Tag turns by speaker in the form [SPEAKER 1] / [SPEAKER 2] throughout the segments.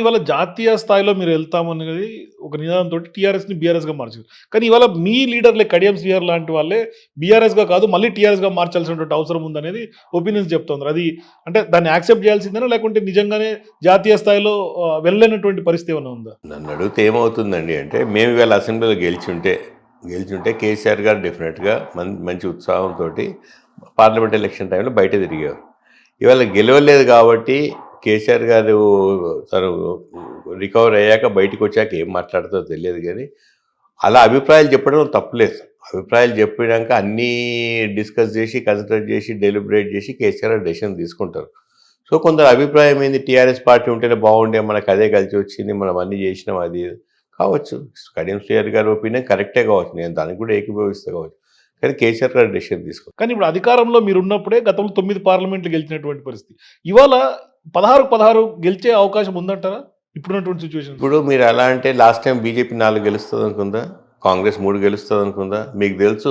[SPEAKER 1] ఇవాళ జాతీయ స్థాయిలో మీరు వెళ్తామనేది ఒక నినాదంతో టీఆర్ఎస్ని బీఆర్ఎస్గా మార్చారు కానీ ఇవాళ మీ లీడర్లే కడియం సిఆర్ లాంటి వాళ్ళే బీఆర్ఎస్గా కాదు మళ్ళీ టీఆర్ఎస్గా మార్చాల్సినటువంటి అవసరం ఉందనేది ఒపీనియన్స్ చెప్తున్నారు అది అంటే దాన్ని యాక్సెప్ట్ చేయాల్సిందేనా లేకుంటే నిజంగానే జాతీయ స్థాయిలో వెళ్ళలేనటువంటి పరిస్థితి ఏమైనా ఉందా?
[SPEAKER 2] నన్ను అడిగితే ఏమవుతుందండి అంటే మేము ఇవాళ అసెంబ్లీలో గెలిచుంటే గెలిచుంటే కేసీఆర్ గారు డెఫినెట్గా మన్ మంచి ఉత్సాహంతో పార్లమెంట్ ఎలక్షన్ టైంలో బయట తిరిగారు. ఇవాళ గెలవలేదు కాబట్టి కేసీఆర్ గారు తను రికవర్ అయ్యాక బయటకు వచ్చాక ఏం మాట్లాడుతుందో తెలియదు కానీ అలా అభిప్రాయాలు చెప్పడం తప్పులేదు అభిప్రాయాలు చెప్పినాక అన్నీ డిస్కస్ చేసి కన్సిడర్ చేసి డెలిబరేట్ చేసి కేసీఆర్ డెసిషన్ తీసుకుంటారు. సో కొందరు అభిప్రాయం ఏంది? టీఆర్ఎస్ పార్టీ ఉంటేనే బాగుండే మనకు అదే కలిసి వచ్చింది మనం అన్నీ చేసినాం అది కావచ్చు. కడియం శ్రీఆర్ గారి ఒపీనియన్ కరెక్టే కావచ్చు. నేను దానికి కూడా ఏకీభవిస్తా కావచ్చు. కానీ కేసీఆర్ గారు డెసిషన్ తీసుకో
[SPEAKER 1] కానీ ఇప్పుడు అధికారంలో మీరు ఉన్నప్పుడే గతంలో తొమ్మిది పార్లమెంట్లు గెలిచినటువంటి పరిస్థితి. ఇవాళ పదహారు పదహారు గెలిచే అవకాశం ఉందంటారా? ఇప్పుడున్నటువంటి సిచ్యువేషన్
[SPEAKER 2] ఇప్పుడు మీరు ఎలా అంటే లాస్ట్ టైం బీజేపీ నాలుగు గెలుస్తుంది అనుకుందా? కాంగ్రెస్ మూడు గెలుస్తుంది అనుకుందా? మీకు తెలుసు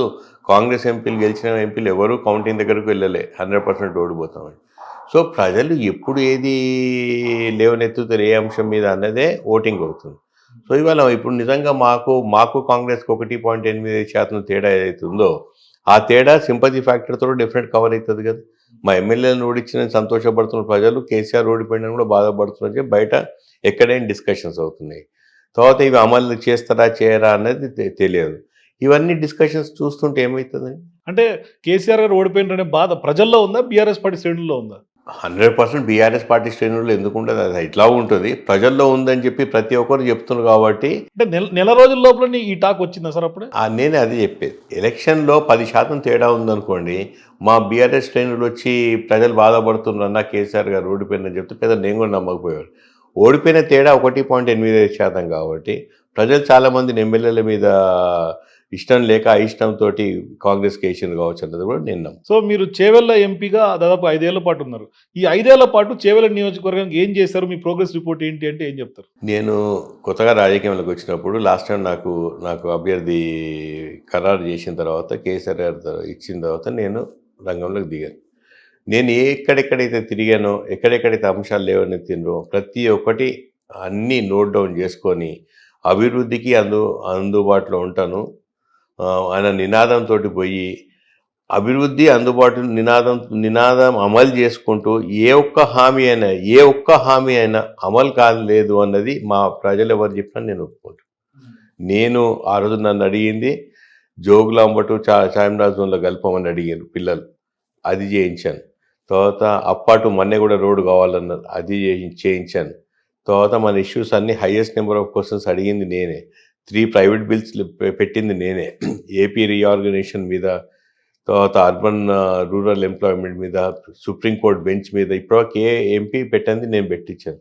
[SPEAKER 2] కాంగ్రెస్ ఎంపీలు గెలిచిన ఎంపీలు ఎవరు కౌంటింగ్ దగ్గరకు వెళ్ళలే. Hundred percent ఓడిపోతామని. సో ప్రజలు ఎప్పుడు ఏది లేవనెత్తుతారు ఏ అంశం మీద అన్నదే ఓటింగ్ అవుతుంది. సో ఇవాళ ఇప్పుడు నిజంగా మాకు మాకు కాంగ్రెస్కి ఒకటి పాయింట్ ఎనిమిది శాతం తేడా ఏదైతుందో ఉందో ఆ తేడా సింపతి ఫ్యాక్టర్తో డెఫినెట్ కవర్ అవుతుంది కదా. మా ఎమ్మెల్యేలను ఓడించిన సంతోషపడుతున్న ప్రజలు కేసీఆర్ ఓడిపోయినా కూడా బాధపడుతున్నారు చెప్పి బయట ఎక్కడైనా డిస్కషన్స్ అవుతున్నాయి. తర్వాత ఇవి అమలు చేస్తారా చేయరా అనేది తె- తెలియదు. ఇవన్నీ డిస్కషన్స్ చూస్తుంటే ఏమవుతుంది
[SPEAKER 1] అంటే కేసీఆర్ గారు ఓడిపోయినారనే బాధ ప్రజల్లో ఉందా? బీఆర్ఎస్ పార్టీ శ్రేణుల్లో ఉందా?
[SPEAKER 2] హండ్రెడ్ పర్సెంట్ బీఆర్ఎస్ పార్టీ శ్రేణులు ఎందుకు ఉండదు? అది ఇట్లా ఉంటుంది. ప్రజల్లో ఉందని చెప్పి ప్రతి ఒక్కరు చెప్తున్నారు కాబట్టి
[SPEAKER 1] అంటే నెల నెల రోజుల లోపలనే ఈ టాక్ వచ్చిందా సార్ అప్పుడే?
[SPEAKER 2] నేనే అది చెప్పేది. ఎలక్షన్లో పది శాతం తేడా ఉందనుకోండి మా బీఆర్ఎస్ శ్రేణులు వచ్చి ప్రజలు బాధపడుతున్నారన్న కేసీఆర్ గారు ఓడిపోయిందని చెప్తే పెద్ద నేను కూడా నమ్మకపోయారు ఓడిపోయిన తేడా ఒకటి పాయింట్ ఎనిమిది ఐదు శాతం కాబట్టి ప్రజలు చాలామంది ఎమ్మెల్యేల మీద ఇష్టం లేక అయిష్టంతో కాంగ్రెస్కి వేసింది కావచ్చు అన్నది కూడా నేను నమ్ము
[SPEAKER 1] సో మీరు చేవెళ్ళ ఎంపీగా దాదాపు ఐదేళ్ళ పాటు ఉన్నారు. ఈ ఐదేళ్ళ పాటు చేవెళ్ళ నియోజకవర్గానికి ఏం చేశారు? మీ ప్రోగ్రెస్ రిపోర్ట్ ఏంటి అంటే ఏం చెప్తారు?
[SPEAKER 2] నేను కొత్తగా రాజకీయంలోకి వచ్చినప్పుడు లాస్ట్ టైం నాకు నాకు అభ్యర్థి ఖరారు చేసిన తర్వాత కేసీఆర్ గారు ఇచ్చిన తర్వాత నేను రంగంలోకి దిగాను. నేను ఎక్కడెక్కడైతే తిరిగానో ఎక్కడెక్కడైతే అంశాలు లేవని తినరో ప్రతి ఒక్కటి అన్నీ నోట్ డౌన్ చేసుకొని అభివృద్ధికి అందు అందుబాటులో ఉంటాను. ఆయన నినాదంతో పోయి అభివృద్ధి అందుబాటు నినాదం నినాదం అమలు చేసుకుంటూ ఏ ఒక్క హామీ అయినా ఏ ఒక్క హామీ అయినా అమలు కాలేదు అన్నది మా ప్రజలు ఎవరు చెప్పినా నేను ఒప్పుకుంటాను నేను ఆ రోజు నన్ను అడిగింది జోగులాంబటు చా చామరాజంలో కలపమని అడిగారు పిల్లలు అది చేయించాను. తర్వాత అప్పాటు మన్నెగూడ రోడ్డు కావాలన్నారు అది చేయించాను. తర్వాత మన ఇష్యూస్ అన్ని హైయెస్ట్ నెంబర్ ఆఫ్ క్వశ్చన్స్ అడిగింది నేనే. త్రీ ప్రైవేట్ బిల్స్ పెట్టింది నేనే. ఏపీ రీఆర్గనైజేషన్ మీద తర్వాత అర్బన్ రూరల్ ఎంప్లాయ్మెంట్ మీద సుప్రీంకోర్టు బెంచ్ మీద ఇప్పటివరకు ఏ ఎంపీ పెట్టింది నేను పెట్టించాను.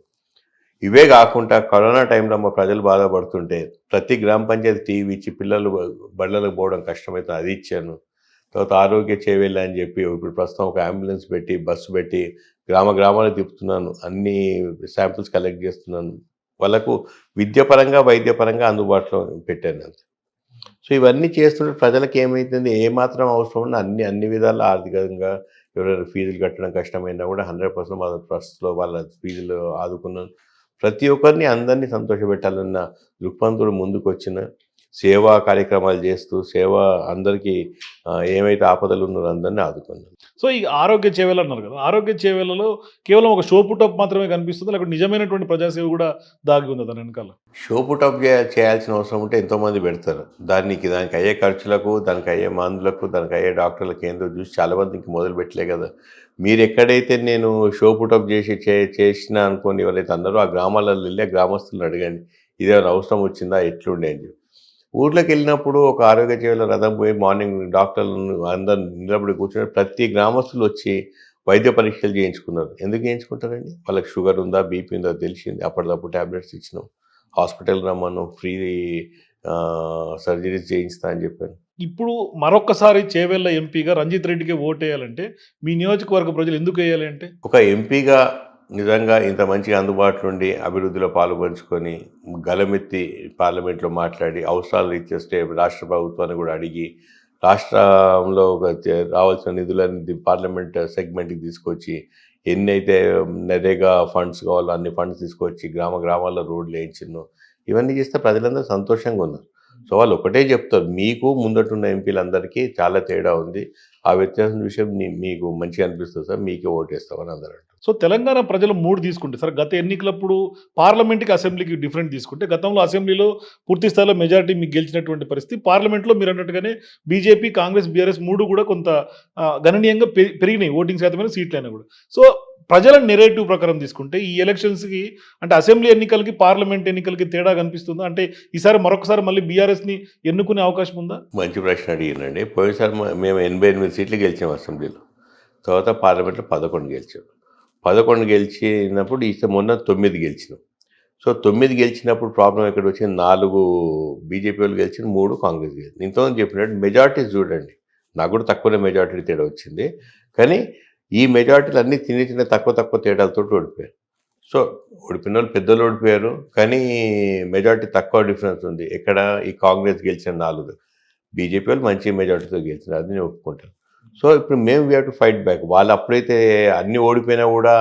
[SPEAKER 2] ఇవే కాకుండా కరోనా టైంలో మా ప్రజలు బాధపడుతుంటే ప్రతి గ్రామ పంచాయతీ టీవీ ఇచ్చి పిల్లలు బళ్ళలకు పోవడం కష్టమైతే అది ఇచ్చాను. తర్వాత ఆరోగ్య చేవేళ్ళ అని చెప్పి ఇప్పుడు ప్రస్తుతం ఒక అంబులెన్స్ పెట్టి బస్సు పెట్టి గ్రామ గ్రామాలకు తిప్పుతున్నాను. అన్ని శాంపిల్స్ కలెక్ట్ చేస్తున్నాను. వాళ్ళకు విద్యపరంగా వైద్యపరంగా అందుబాటులో పెట్టాను అంతే. సో ఇవన్నీ చేస్తుంటే ప్రజలకు ఏమవుతుంది ఏమాత్రం అవసరం ఉన్నా అన్ని అన్ని విధాల ఆర్థికంగా ఎవరైనా ఫీజులు కట్టడం కష్టమైనా కూడా హండ్రెడ్ పర్సెంట్ వాళ్ళ ట్రస్ట్లో వాళ్ళ ఫీజులు ఆదుకున్నాను ప్రతి ఒక్కరిని అందరినీ సంతోషపెట్టాలన్న దృక్పంతుడు ముందుకు వచ్చిన సేవా కార్యక్రమాలు చేస్తూ సేవ అందరికీ ఏమైతే ఆపదలు ఉన్నారో అందరినీ ఆదుకున్నాను.
[SPEAKER 1] సో ఈ ఆరోగ్య చేవేలు అన్నారు కదా ఆరోగ్య చేవేలలో కేవలం ఒక షో పుటప్ మాత్రమే కనిపిస్తుంది? లేకపోతే నిజమైనటువంటి ప్రజాసేవ కూడా దాగి ఉంది దాని వెనకాల?
[SPEAKER 2] షో పుటప్ చే చేయాల్సిన అవసరం ఉంటే ఎంతోమంది పెడతారు. దానికి దానికి అయ్యే ఖర్చులకు దానికి అయ్యే మందులకు దానికి అయ్యే డాక్టర్లకు ఏందో చూసి చాలామంది ఇంక మొదలు పెట్టలే కదా. మీరు ఎక్కడైతే నేను షో పుటప్ చేసి చే చేసిన అనుకోని ఎవరైతే అన్నారో ఆ గ్రామాలలో వెళ్ళి ఆ గ్రామస్తులను అడగండి. ఇదేమైనా అవసరం వచ్చిందా? ఎట్లుండే అని చెప్పి. ఊర్లోకి వెళ్ళినప్పుడు ఒక ఆరోగ్య సేవల రథం పోయి మార్నింగ్ డాక్టర్లను అందరు నిలబడి కూర్చొని ప్రతి గ్రామస్తులు వచ్చి వైద్య పరీక్షలు చేయించుకున్నారు. ఎందుకు చేయించుకుంటారండి? వాళ్ళకి షుగర్ ఉందా బీపీ ఉందా తెలిసింది. అప్పటికప్పుడు ట్యాబ్లెట్స్ ఇచ్చినాం. హాస్పిటల్ రమ్మను ఫ్రీ సర్జరీస్ చేయిస్తా అని చెప్పాను
[SPEAKER 1] ఇప్పుడు మరొకసారి చేవెళ్ళ ఎంపీగా రంజిత్ రెడ్డికి ఓటేయాలంటే మీ నియోజకవర్గ ప్రజలు ఎందుకు వేయాలి అంటే?
[SPEAKER 2] ఒక ఎంపీగా నిజంగా ఇంత మంచిగా అందుబాటులో ఉండి అభివృద్ధిలో పాల్పంచుకొని గలమెత్తి పార్లమెంట్లో మాట్లాడి అవసరాలు ఇచ్చేస్తే రాష్ట్ర ప్రభుత్వాన్ని కూడా అడిగి రాష్ట్రంలో ఒక రావాల్సిన నిధులని పార్లమెంట్ సెగ్మెంట్కి తీసుకొచ్చి ఎన్ని అయితే నరేగా ఫండ్స్ కావాలో అన్ని ఫండ్స్ తీసుకొచ్చి గ్రామ గ్రామాల్లో రోడ్లు వేయించినో ఇవన్నీ చేస్తే ప్రజలందరూ సంతోషంగా ఉన్నారు. సో వాళ్ళు ఒకటే చెప్తారు మీకు ముందటున్న ఎంపీలందరికీ చాలా తేడా ఉంది. ఆ వ్యత్యాసం విషయం మీకు మంచిగా అనిపిస్తుంది సార్. మీకే ఓటేస్తామని అందరూ అంటారు.
[SPEAKER 1] సో తెలంగాణ ప్రజలు మూడు తీసుకుంటే సార్ గత ఎన్నికలప్పుడు పార్లమెంట్కి అసెంబ్లీకి డిఫరెంట్ తీసుకుంటే గతంలో అసెంబ్లీలో పూర్తి స్థాయిలో మెజారిటీ మీకు గెలిచినటువంటి పరిస్థితి పార్లమెంట్లో మీరు అన్నట్టుగానే బీజేపీ కాంగ్రెస్ బీఆర్ఎస్ మూడు కూడా కొంత గణనీయంగా పెరిగినాయి ఓటింగ్ శాతమైన సీట్లు అయినా కూడా. సో ప్రజల నెరేటివ్ ప్రకారం తీసుకుంటే ఈ ఎలక్షన్స్కి అంటే అసెంబ్లీ ఎన్నికలకి పార్లమెంట్ ఎన్నికలకి తేడా కనిపిస్తుందా? అంటే ఈసారి మరొకసారి మళ్ళీ బీఆర్ఎస్ని ఎన్నుకునే అవకాశం ఉందా?
[SPEAKER 2] మంచి ప్రశ్న అడిగినండి పోయినసారి మేము ఎనభై ఎనిమిది సీట్లు గెలిచాం అసెంబ్లీలో. తర్వాత పార్లమెంట్లో పదకొండు గెలిచాం. పదకొండు గెలిచినప్పుడు ఈసారి మొన్న తొమ్మిది గెలిచినాం. సో తొమ్మిది గెలిచినప్పుడు ప్రాబ్లం ఎక్కడ వచ్చింది? నాలుగు బీజేపీ వాళ్ళు గెలిచిన మూడు కాంగ్రెస్ గెలిచింది ఇంతకుముందు చెప్పినట్టు మెజార్టీస్ చూడండి. నాకు కూడా తక్కువనే మెజార్టీ తేడా వచ్చింది. కానీ ఈ మెజార్టీలు అన్నీ చిన్న చిన్న తక్కువ తక్కువ తేడాలతో ఓడిపోయారు. సో ఓడిపోయిన వాళ్ళు పెద్దలు ఓడిపోయారు. కానీ మెజార్టీ తక్కువ డిఫరెన్స్ ఉంది. ఎక్కడ ఈ కాంగ్రెస్ గెలిచిన నాలుగు బీజేపీ వాళ్ళు మంచి మెజార్టీతో గెలిచినారు అది నేను ఒప్పుకుంటాను. సో ఇప్పుడు మేము వీ టు ఫైట్ బ్యాక్ వాళ్ళు అప్పుడైతే అన్ని ఓడిపోయినా కూడా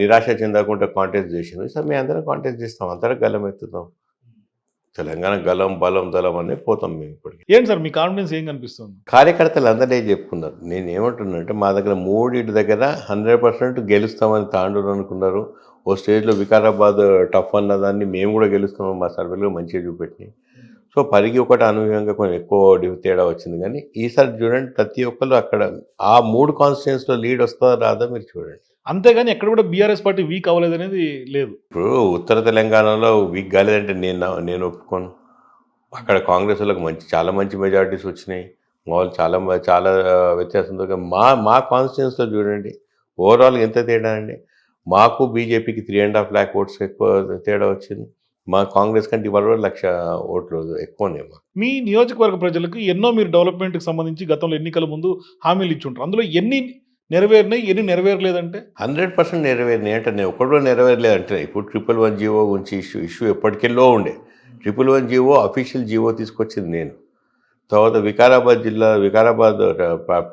[SPEAKER 2] నిరాశ చెందకుండా కాంటెస్ట్ చేసింది సార్ మేము అందరం కాంటెస్ట్ చేస్తాం. అందరం గలం ఎత్తుతాం. తెలంగాణ గలం బలం దళం అనే పోతాం మేము ఇప్పటికి.
[SPEAKER 1] ఏంటి సార్ మీ కాన్ఫిడెన్స్ ఏం కనిపిస్తుంది?
[SPEAKER 2] కార్యకర్తలు అందరే చెప్పుకున్నారు? నేను ఏమంటున్నానంటే మా దగ్గర మూడింటి దగ్గర హండ్రెడ్ పర్సెంట్ గెలుస్తామని తాండూరు అనుకున్నారు. ఓ స్టేజ్లో వికారాబాద్ టఫ్ అన్న దాన్ని మేము కూడా గెలుస్తామని మా సర్వేలో మంచిగా చూపెట్టినాయి. సో పరిగి ఒకటి అనూహ్యంగా కొంచెం ఎక్కువ తేడా వచ్చింది. కానీ ఈసారి చూడండి ప్రతి ఒక్కరు అక్కడ ఆ మూడు కాన్స్టిట్యూన్స్లో లీడ్ వస్తుందా రాదా మీరు చూడండి.
[SPEAKER 1] అంతేగాని ఎక్కడ కూడా బీఆర్ఎస్ పార్టీ వీక్ అవ్వలేదు అనేది లేదు.
[SPEAKER 2] ఇప్పుడు ఉత్తర తెలంగాణలో వీక్ కాలేదంటే నేను నేను ఒప్పుకోను. అక్కడ కాంగ్రెస్ వాళ్ళకి మంచి చాలా మంచి మెజారిటీస్ వచ్చినాయి. వాళ్ళు చాలా చాలా వ్యత్యాసంతో మా మా కాన్స్టిట్యూన్స్లో చూడండి ఓవరాల్ ఎంత తేడా అండి? మాకు బీజేపీకి three and half lakh votes ఎక్కువ తేడా వచ్చింది. మా కాంగ్రెస్ కంటే ఇవాళ లక్ష ఓట్లు ఎక్కువనే
[SPEAKER 1] మీ నియోజకవర్గ ప్రజలకు ఎన్నో మీరు డెవలప్మెంట్కి సంబంధించి గతంలో ఎన్నికల ముందు హామీలు ఇచ్చుంటారు అందులో ఎన్ని నెరవేరినాయి ఎన్ని నెరవేరలేదంటే?
[SPEAKER 2] హండ్రెడ్ పర్సెంట్ నెరవేరినాయి అంటే నేను ఒకటి నెరవేరలేదు అంటే ఇప్పుడు ట్రిపుల్ వన్ జీవో గురించి ఇష్యూ ఇష్యూ ఎప్పటికెళ్ళో ఉండే. Triple one GO official GO తీసుకొచ్చింది నేను. తర్వాత వికారాబాద్ జిల్లా వికారాబాద్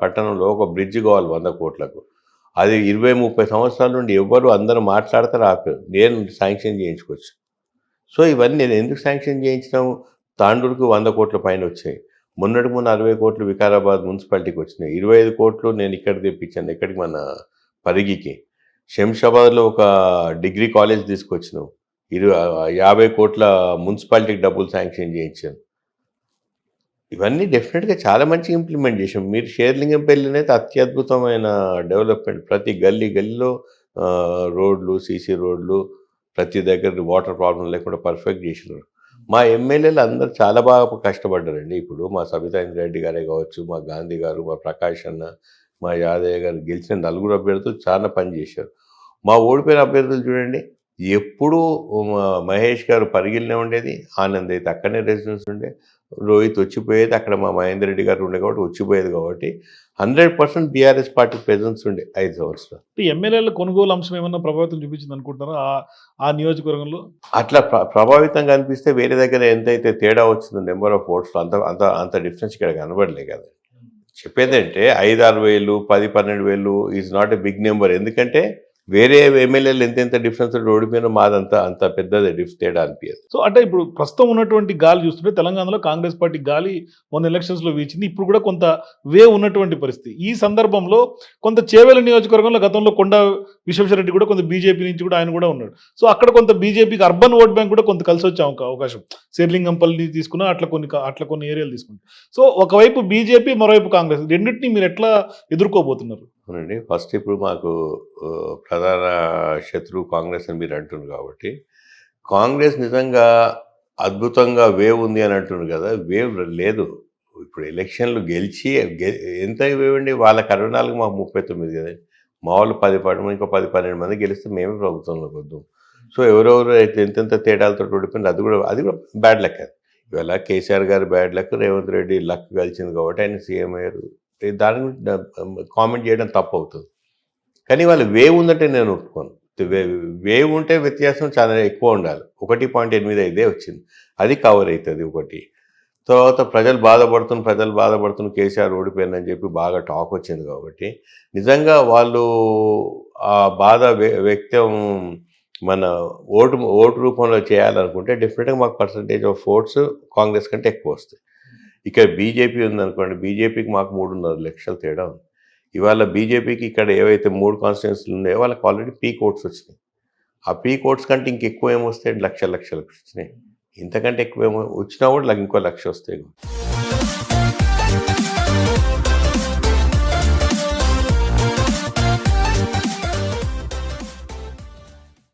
[SPEAKER 2] పట్టణంలో ఒక బ్రిడ్జ్ కావాలి వంద కోట్లకు. అది ఇరవై ముప్పై సంవత్సరాల నుండి ఎవ్వరు అందరూ మాట్లాడతారు ఆపారు. నేను శాంక్షన్ చేయించుకోవచ్చు సో ఇవన్నీ నేను ఎందుకు శాంక్షన్ చేయించినాము తాండూరుకు వంద కోట్ల పైన వచ్చాయి. మొన్నటి మొన్న అరవై కోట్లు వికారాబాద్ మున్సిపాలిటీకి వచ్చినాయి. ఇరవై ఐదు కోట్లు నేను ఇక్కడ తెప్పించాను ఎక్కడికి మన పరిగికి. శంషాబాద్లో ఒక డిగ్రీ కాలేజ్ తీసుకొచ్చినాం ఇరవై యాభై కోట్ల మున్సిపాలిటీకి డబ్బులు శాంక్షన్ చేయించాను. ఇవన్నీ డెఫినెట్గా చాలా మంచి ఇంప్లిమెంట్ చేసాం మీరు షేర్లింగం అనేది అత్యద్భుతమైన డెవలప్మెంట్. ప్రతి గల్లీ గల్లీలో రోడ్లు సీసీ రోడ్లు ప్రతి దగ్గర వాటర్ ప్రాబ్లం లేకుండా పర్ఫెక్ట్ చేసినారు. మా ఎమ్మెల్యేలు అందరూ చాలా బాగా కష్టపడ్డారండి. ఇప్పుడు మా సబితాంద్ర రెడ్డి గారే కావచ్చు మా గాంధీ గారు మా ప్రకాష్ అన్న మా యాదయ్య గారు గెలిచిన నలుగురు అభ్యర్థులు చాలా పని చేశారు. మా ఓడిపోయిన అభ్యర్థులు చూడండి ఎప్పుడూ మహేష్ గారు పరిగిలినే ఉండేది. ఆనంద్ అయితే అక్కడనే రెసిడెన్స్ ఉండే. రోహిత్ వచ్చిపోయేది అక్కడ మా మహేందర్ రెడ్డి గారు ఉండే కాబట్టి వచ్చిపోయేది కాబట్టి. Hundred percent BRS party presence ఉండే ఐదు సంవత్సరాలు.
[SPEAKER 1] ఎమ్మెల్యేల కొనుగోలు అంశం ఏమన్నా ప్రభావితం చూపించింది అనుకుంటున్నారా? ఆ- ఆ నియోజకవర్గంలో?
[SPEAKER 2] అట్లా ప్ర ప్రభావితంగా అనిపిస్తే వేరే దగ్గర ఎంతైతే తేడా వచ్చిందో నెంబర్ ఆఫ్ ఓట్స్ అంత అంత అంత డిఫరెన్స్ ఇక్కడ కనబడలే కదా. చెప్పేదంటే ఐదు ఆరు వేలు పది పన్నెండు వేలు is not a big number ఎందుకంటే వేరే ఎమ్మెల్యేలు ఎంతెంత డిఫరెన్స్ ఓడిపోయినా మాదంతా అంత పెద్దది డిఫ్ తేడా అనిపించదు
[SPEAKER 1] సో అంటే ఇప్పుడు ప్రస్తుతం ఉన్నటువంటి గాలి చూస్తుంటే తెలంగాణలో కాంగ్రెస్ పార్టీ గాలి మొన్న ఎలక్షన్స్లో వీచింది. ఇప్పుడు కూడా కొంత వే ఉన్నటువంటి పరిస్థితి. ఈ సందర్భంలో కొంత చేవేల నియోజకవర్గంలో గతంలో కొండ విశ్వేశ్వరరెడ్డి కూడా కొంత బీజేపీ నుంచి కూడా ఆయన కూడా ఉన్నాడు. సో అక్కడ కొంత బీజేపీకి అర్బన్ ఓట్ బ్యాంక్ కూడా కొంత కలిసి వచ్చే అవకాశం. శేర్లింగంపల్లి తీసుకున్నా అట్లా కొన్ని అట్లా కొన్ని ఏరియాలు తీసుకున్నా. సో ఒకవైపు బీజేపీ మరోవైపు కాంగ్రెస్. రెండింటిని మీరు ఎట్లా ఎదుర్కోబోతున్నారు?
[SPEAKER 2] అవునండి. ఫస్ట్ ఇప్పుడు మాకు ప్రధాన శత్రువు కాంగ్రెస్ అని మీరు అంటున్నారు కాబట్టి కాంగ్రెస్ నిజంగా అద్భుతంగా వేవ్ ఉంది అని అంటున్నారు కదా వేవ్ లేదు. ఇప్పుడు ఎలక్షన్లు గెలిచి గె- ఎంత వేవండి వాళ్ళ వాళ్ళకి మాకు ముప్పై తొమ్మిది కదండి. మామూలు పది పది ఇంకో పది పన్నెండు మంది గెలిస్తే మేమే ప్రభుత్వంలోకి వద్దాం. సో ఎవరెవరు అయితే ఎంతెంత తేడాలతో ఓడిపోయింది అది కూడా అది కూడా బ్యాడ్ లక్ అది. ఇవాళ KCR garu bad luck Revanth Reddy luck కలిసింది కాబట్టి ఆయన సీఎం అయ్యారు. దాని గురించి కామెంట్ చేయడం తప్పు అవుతుంది కానీ వాళ్ళు వేవ్ ఉందంటే నేను ఒప్పుకోను. వే- వేవ్ ఉంటే వ్యత్యాసం చాలా ఎక్కువ ఉండాలి. ఒకటి పాయింట్ ఎనిమిది ఐదే వచ్చింది. అది కవర్ అవుతుంది ఒకటి. తర్వాత ప్రజలు బాధపడుతున్న ప్రజలు బాధపడుతున్న కేసీఆర్ ఓడిపోయిందని చెప్పి బాగా టాక్ వచ్చింది కాబట్టి నిజంగా వాళ్ళు ఆ బాధ వ్య- వ్యక్తం మన ఓటు ఓటు రూపంలో చేయాలనుకుంటే డెఫినెట్గా మాకు పర్సంటేజ్ ఆఫ్ ఓట్స్ కాంగ్రెస్ కంటే ఎక్కువ వస్తాయి. ఇక్కడ బీజేపీ ఉందనుకోండి బీజేపీకి మాకు మూడున్నర లక్షలు తేడా ఉంది. ఇవాళ బీజేపీకి ఇక్కడ ఏవైతే మూడు కాన్స్టిట్యున్సీలు ఉన్నాయో వాళ్ళకి ఆల్రెడీ పీక్ ఓట్స్ వచ్చినాయి. ఆ పీక్ ఓట్స్ కంటే ఇంకెక్కువ ఏమొస్తాయి? లక్ష లక్షలకు వచ్చినాయి. ఇంతకంటే ఎక్కువ ఏమో వచ్చినా కూడా ఇంకో లక్ష వస్తాయి